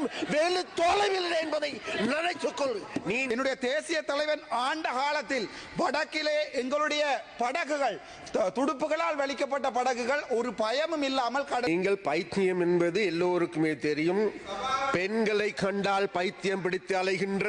நேரம் வெகு தொலைவில் என்பதை நினைத்துக்கொள் நீ என்னுடைய தேசிய தலைவன் ஆண்ட காலத்தில் வடக்கிலே எங்களுடைய படகுகள் துடுப்புகளால் வலிக்கப்பட்ட படகுகள் ஒரு பயமும் இல்லாமல் நீங்கள் பைத்தியம் என்பது எல்லோருக்குமே தெரியும். பெண்களை கண்டால் பைத்தியம் பிடித்து அலைகின்ற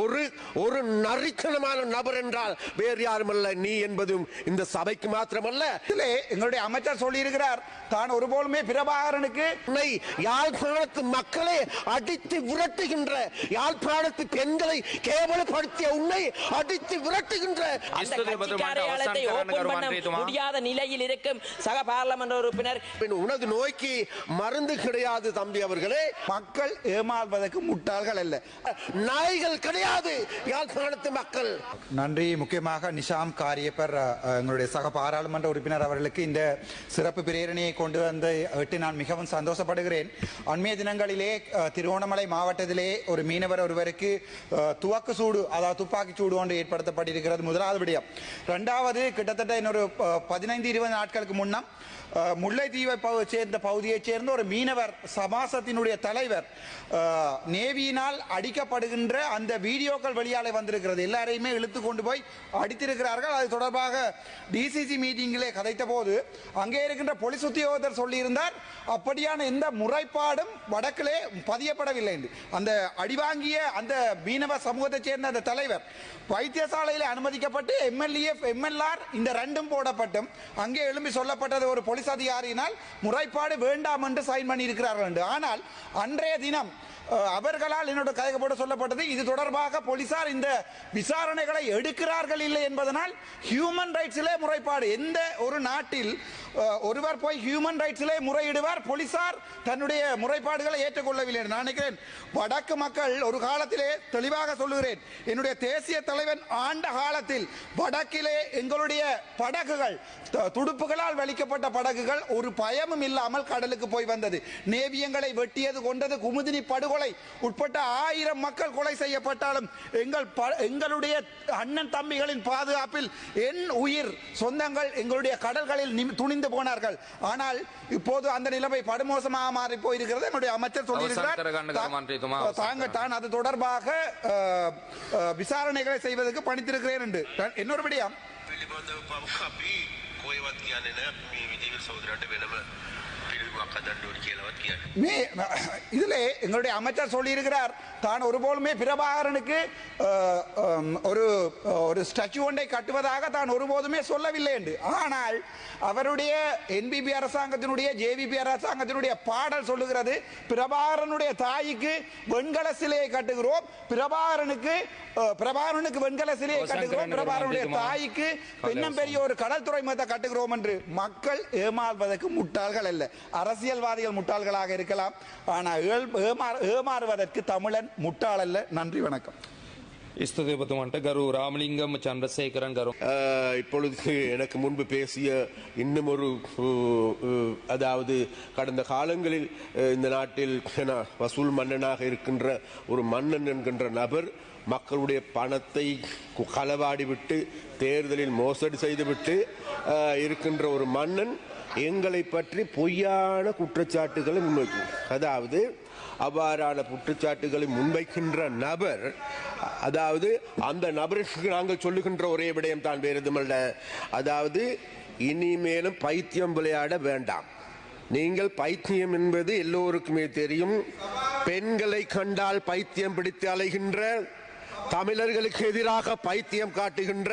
ஒரு ஒரு நரிக்கணமான நபர் என்றால் வேறு யாரும் அல்ல நீ என்பதும் இந்த சபைக்கு மாத்திரமல்ல. இதிலே எங்களுடைய அமைச்சர் சொல்லியிருக்கிறார் தான் ஒருபோலுமே பிரபாகரனுக்கு யாழ்ப்பாணத்து மக்களை அடித்து விரட்டுகின்ற யாழ்ப்பாணத்து பெண்களை கேவலப்படுத்திய உன்னை அடித்து விரட்டுகின்ற முடியாத நிலையில் இருக்கும் சக பார்லமெண்ட் உறுப்பினர். உனது நோய்க்கு மருந்து கிடையாது தம்பி அவர்களே. மக்கள் ஏமாறுவதற்கு முட்டாள்கள் அல்ல. நாய்கள் கிடையாது யாழ்ப்பாணத்து மக்கள்? நன்றி. முக்கியமாக நிஷாம் காரியப்பர் எங்களுடைய சக பாராளுமன்ற உறுப்பினர் அவர்களுக்கு இந்த சிறப்பு பிரேரணையை கொண்டு வந்து விட்டு நான் மிகவும் சந்தோஷப்படுகிறேன். அண்மைய தினங்களிலே திருவோணமலை மாவட்டத்திலே ஒரு மீனவர் ஒருவருக்கு துவக்கு சூடு அதாவது துப்பாக்கி சூடு ஒன்று ஏற்படுத்தப்பட்டிருக்கிறது. முதலாவது விடயம். ரெண்டாவது கிட்டத்தட்ட இன்னொரு பதினைந்து இருபது நாட்களுக்கு முன்னம் முல்லைத்தீவை சேர்ந்த பகுதியைச் சேர்ந்த ஒரு மீனவர் சமாசத்தினுடைய தலைவர் நேவியினால் அடிக்கப்படுகின்ற அந்த வீடியோக்கள் வெளியாலே வந்திருக்கிறது. எல்லாரையுமே இழுத்து கொண்டு போய் அடித்திருக்கிறார்கள். அது தொடர்பாக டிசிசி மீட்டிங்கிலே கதைத்த போது அங்கே இருக்கின்ற போலீஸ் உத்தியோகத்தர் சொல்லியிருந்தார் அப்படியான எந்த முறைப்பாடும் வடக்கிலே பதியப்படவில்லை என்று. அந்த அடிவாங்கிய அந்த மீனவ சமூகத்தைச் சேர்ந்த அந்த தலைவர் வைத்தியசாலையில் அனுமதிக்கப்பட்டு எம்எல்ஏ எம்எல்ஆர் இந்த ரெண்டும் போடப்பட்டும். அங்கே எழும்பி சொல்லப்பட்டது ஒரு போலீஸ் அதிகாரியினால் முறைப்பாடு வேண்டாம் என்று சைன் பண்ணி இருக்கிறார்கள் என்று. ஆனால் அன்றைய தினம் அவர்களால் என்னோட கையப்பட சொல்லப்பட்டது. இது தொடர்பாக போலீசார் இந்த விசாரணைகளை எடுக்கிறார்கள் இல்லை என்பதனால் ஹியூமன் ரைட்ஸிலே முறைப்பாடு. எந்த ஒரு நாட்டில் ஒருவர் போய் ஹியூமன் ரைட்ஸிலே முறையிடுவார் போலீசார் தன்னுடைய முறைப்பாடுகளை ஏற்றுக்கொள்ளவில்லை நான் நினைக்கிறேன். வடக்கு மக்கள் ஒரு காலத்திலே தெளிவாக சொல்லுகிறேன். என்னுடைய தேசிய தலைவன் ஆண்ட காலத்தில் வடக்கிலே எங்களுடைய படகுகள் துடுப்புகளால் வலிக்கப்பட்ட படகுகள் ஒரு பயமும் இல்லாமல் கடலுக்கு போய் வந்தது. நேவியங்களை வெட்டியது கொண்டது குமுதினி படுகொலை உட்பட்ட ஆயிரம் மக்கள் கொலை செய்யப்பட்டாலும் எங்கள் ப- எங்களுடைய அண்ணன் தம்பிகளின் பாதுகாப்பில் என் உயிர் சொந்தங்கள் எங்களுடைய கடல்களில் துணிந்து துணிந்து போனார்கள். ஆனால் இப்போது அந்த நிலைமை படுமோசமாக மாறி போயிருக்கிறது. என்னுடைய அமைச்சர் சொல்லியிருக்கிறார். தாங்கள் தான் அது தொடர்பாக விசாரணைகளை செய்வதற்கு பணித்திருக்கிறேன் என்று. இன்னொரு விடயம். இதில் எங்களுடைய அமைச்சர் சொல்லியிருக்கிறார். தான் ஒருபோதுமே பிரபாகரனுக்கு ஒரு ஒரு ஸ்டாச்சு ஒன்றை கட்டுவதாக தான் ஒருபோதுமே சொல்லவில்லை என்று. ஆனால் அவருடைய என்பிபி அரசாங்கத்தினுடைய ஜேவிபி அரசாங்கத்தினுடைய பாடல் சொல்லுகிறது பிரபாகரனுடைய தாய்க்கு வெண்கல சிலையை கட்டுகிறோம் பிரபாகரனுக்கு பிரபாகரனுக்கு வெண்கல சிலையை கட்டுகிறோம் பிரபாகரனுடைய தாய்க்கு பெண்ணம் பெரிய ஒரு கடல்துறை மதத்தை கட்டுகிறோம் என்று மக்கள் ஏமாறுவதற்கு முட்டாள்கள் அல்ல. அரசியல்வாதிகள் முட்டாள்களாக இருக்கலாம். ஆனால் ஏமாறுவதற்கு தமிழன் முட்டாள் அல்ல. நன்றி வணக்கம். இஸ்துதிபத்துமான்ட்ட கரு ராமலிங்கம் சந்திரசேகரன் கரு. இப்பொழுது எனக்கு முன்பு பேசிய இன்னும் ஒரு அதாவது கடந்த காலங்களில் இந்த நாட்டில் வசூல் மன்னனாக இருக்கின்ற ஒரு மன்னன் என்கின்ற நபர் மக்களுடைய பணத்தை களவாடிவிட்டு தேர்தலில் மோசடி செய்துவிட்டு இருக்கின்ற ஒரு மன்னன் எங்களை பற்றி பொய்யான குற்றச்சாட்டுகளை முன்வைக்கும். அதாவது அவ்வாறான குற்றச்சாட்டுகளை முன்வைக்கின்ற நபர் அதாவது அந்த நபருக்கு நாங்கள் சொல்லுகின்ற ஒரே விடயம் தான் வேறு எதுமல்ல அதாவது இனிமேலும் பைத்தியம் விளையாட வேண்டாம். நீங்கள் பைத்தியம் என்பது எல்லோருக்குமே தெரியும். பெண்களை கண்டால் பைத்தியம் பிடித்து அலைகின்ற தமிழர்களுக்கு எதிராக பைத்தியம் காட்டுகின்ற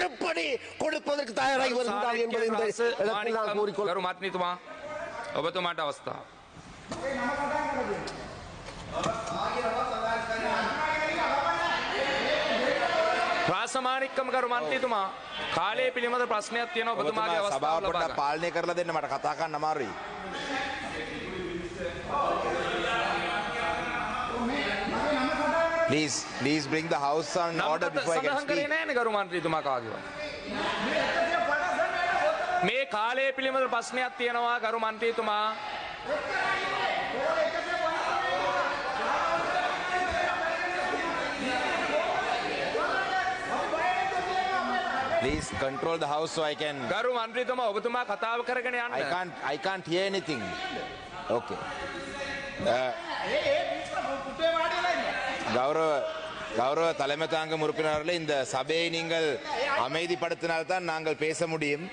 செருப்படி கொடுப்பதற்கு தயாராகி வருகிறார்கள் என்பதை இந்த இடத்தில் நான் கூறிக்கொள் ගරු මත්නිතුමා ඔබතුමාට අවස්ථාව. ප්‍රාසමානික්කම කරු මන්ත්‍රීතුමා කාලය පිළිබඳ ප්‍රශ්නයක් තියෙන ඔබතුමාගේ ඔබතුමා අවස්ථාව සභාව ලබා පොඩ්ඩක් ගන්න. පාලනය කරලා දෙන්න මට කතා කරන්න අමාරුයි. Please, please bring the house on order before I can සඳහන් කරේ speak. නෑනේ ගරු මන්ත්‍රීතුමා කාගේවත්. මේ කාලය පිළිබඳ ප්‍රශ්නයක් තියෙනවා ගරු මන්ත්‍රීතුමා Please control the house so I can. ගරු මන්ත්‍රීතුමා ඔබතුමා කතාව කරගෙන I යන්න. can't. I can't hear anything. Okay. Uh, கௌரவ கௌரவ தலைமை தாங்கும் உறுப்பினர்களே இந்த சபையை நீங்கள் அமைதிப்படுத்தினால்தான் நாங்கள் பேச முடியும்.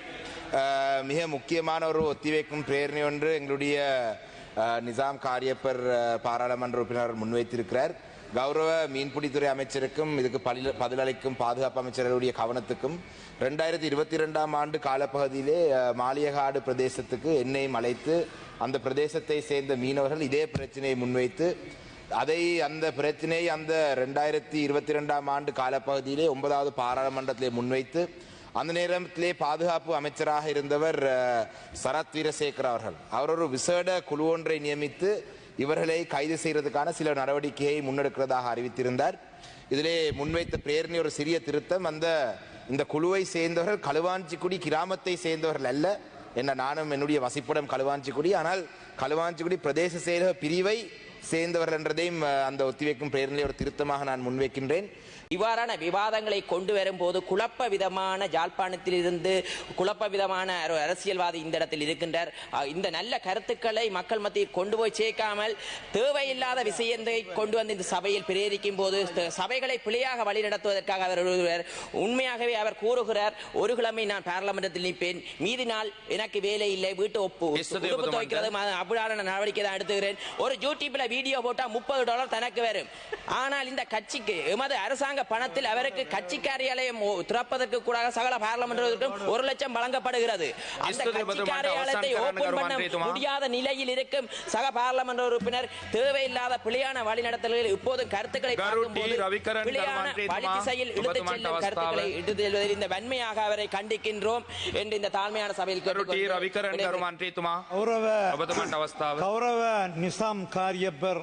மிக முக்கியமான ஒரு ஒத்திவைக்கும் பிரேரணை ஒன்று எங்களுடைய நிசாம் காரியப்பர் பாராளுமன்ற உறுப்பினர் முன்வைத்திருக்கிறார். கௌரவ மீன்பிடித்துறை அமைச்சருக்கும் இதுக்கு பதில- பதிலளிக்கும் பாதுகாப்பு அமைச்சர்களுடைய கவனத்துக்கும் ரெண்டாயிரத்தி இருபத்தி ரெண்டாம் ஆண்டு காலப்பகுதியிலே மாலியகாடு பிரதேசத்துக்கு எண்ணெயும் அழைத்து அந்த பிரதேசத்தை சேர்ந்த மீனவர்கள் இதே பிரச்சனையை முன்வைத்து அதை அந்த பிரச்சனையை அந்த ரெண்டாயிரத்தி இருபத்தி ரெண்டாம் ஆண்டு காலப்பகுதியிலே ஒன்பதாவது பாராளுமன்றத்திலே முன்வைத்து அந்த நேரத்திலே பாதுகாப்பு அமைச்சராக இருந்தவர் சரத் வீரசேகர் அவர்கள். அவர் ஒரு விசேட குழு ஒன்றை நியமித்து இவர்களை கைது செய்வதற்கான சில நடவடிக்கையை முன்னெடுக்கிறதாக அறிவித்திருந்தார். இதிலே முன்வைத்த பிரேரணி ஒரு சிறிய திருத்தம். அந்த இந்த குழுவை சேர்ந்தவர்கள் களுவாஞ்சிக்குடி கிராமத்தை சேர்ந்தவர்கள் அல்ல என்ன நானும் என்னுடைய வசிப்பிடம் களுவாஞ்சிக்குடி. ஆனால் களுவாஞ்சிக்குடி பிரதேச செயலக பிரிவை சேர்ந்தவர்கள் என்றதையும் அந்த ஒத்திவைக்கும் பிரேரணையை ஒரு திருத்தமாக நான் முன்வைக்கின்றேன். இவ்வாறான விவாதங்களை கொண்டு வரும்போது குழப்ப விதமான ஜாழ்ப்பாணத்தில் இருந்து குழப்ப விதமான அரசியல்வாதி இந்த இடத்தில் இருக்கின்றார். இந்த நல்ல கருத்துக்களை மக்கள் மத்தியில் கொண்டு போய் சேர்க்காமல் தேவையில்லாத விஷயத்தை கொண்டு வந்து இந்த சபையில் பிரேரிக்கும் போது சபைகளை பிழையாக வழிநடத்துவதற்காக அவர் ஒருவர் உண்மையாகவே அவர் கூறுகிறார் ஒரு கிழமை நான் பாராளுமன்றத்தில் நிற்பேன். மீதி நாள் எனக்கு வேலை இல்லை. வீட்டு ஒப்பு உடுப்பு. துவைக்கிறது அப்படியான நடவடிக்கை தான் எடுத்துக்கிறேன். ஒரு யூடியூப்ல வீடியோ போட்டா முப்பது டாலர் தனக்கு வரும். ஆனால் இந்த கட்சிக்கு எமது அரசாங்க அரசாங்க பணத்தில் அவருக்கு கட்சி காரியாலயம் திறப்பதற்கு கூட சகல பாராளுமன்ற ஒரு லட்சம் வழங்கப்படுகிறது. அந்த கட்சி காரியாலயத்தை ஓபன் பண்ண முடியாத நிலையில் இருக்கும் சக பாராளுமன்ற உறுப்பினர் தேவையில்லாத பிழையான வழிநடத்தல்களில் இப்போது கருத்துக்களை பிழையான வழிதிசையில் இழுத்துச் செல்லும் கருத்துக்களை இட்டுச் செல்வதில் இந்த வன்மையாக அவரை கண்டிக்கின்றோம் என்று இந்த தாழ்மையான சபையில் கேட்டுக்கொள்கிறோம் கௌரவ நிசாம் காரியப்பர்